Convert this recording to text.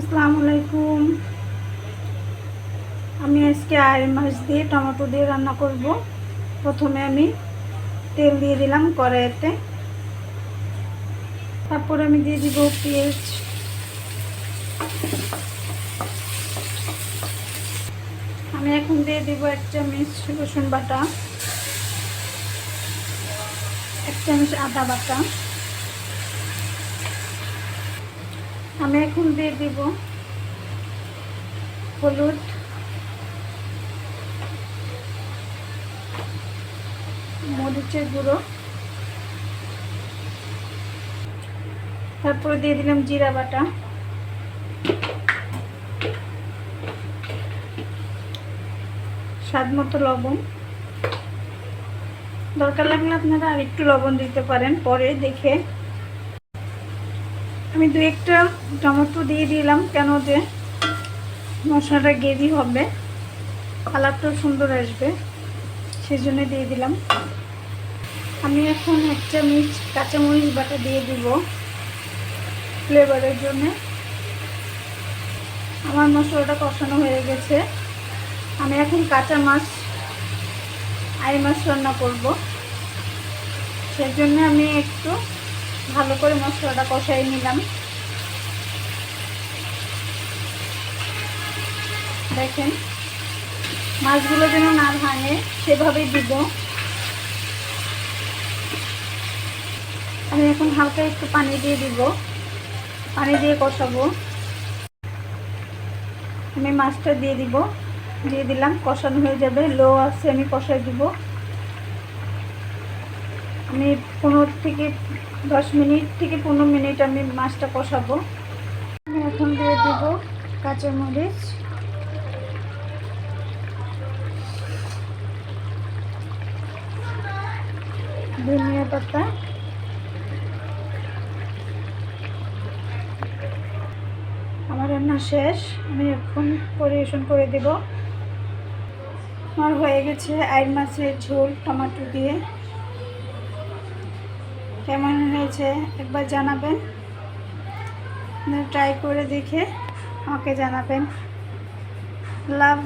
আসসালামু আলাইকুম। আমি আজকে আয়ের মাছ দিয়ে টমেটো দিয়ে রান্না করব। প্রথমে আমি তেল দিয়ে দিলাম কড়াইতে। তারপর আমি দিয়ে দিব পেঁয়াজ। আমি এখন দিয়ে দিব এক চামচ রসুন বাটা, এক চামচ আদা বাটা। আমি এখন দিয়ে দিব হলুদ। মরিচের গুঁড়ো। তারপরে দিয়ে দিলাম জিরা বাটা। স্বাদ মতো লবণ। দরকার লাগলে আপনারা আর একটু লবণ দিতে পারেন, পরে দেখে আমি দু একটা টমেটো দিয়ে দিলাম, কেন যে মশলাটা গ্রেভি হবে। কালারটাও সুন্দর আসবে সেই জন্য দিয়ে দিলাম। আমি এখন এক চামচ কাঁচামরিচ বাটা দিয়ে দিব ফ্লেভারের জন্য। আমার মশলাটা কষানো হয়ে গেছে। আমি এখন কাঁচা মাছ, আই মাছ রান্না করব। সেই জন্য আমি একটু ভালো করে মশলাটা কষাই নিলাম। দেখেন, মাছগুলো যেন না ভাঙে, সেভাবেই দিব। আমি এখন হালকা একটু পানি দিয়ে দিব। পানি দিয়ে কষাবো। আমি মাছটা দিয়ে দিব। দিয়ে দিলাম, কষানো হয়ে যাবে। লো আছে, আমি কষাই দিব। আমি পনেরো থেকে দশ মিনিট থেকে পনেরো মিনিট আমি মাছটা কষাবো। আমি এখন দিয়ে দেব কাঁচামরিচ ধনিয়া পাতা। আমার রান্না শেষ। আমি এখন পরিবেশন করে দেব। আমার হয়ে গেছে আইর মাছের ঝোল, টমাটো দিয়ে। কেমন হয়েছে একবার জানাবেন? ট্রাই করে দেখে আমাকে জানাবেন। লাভ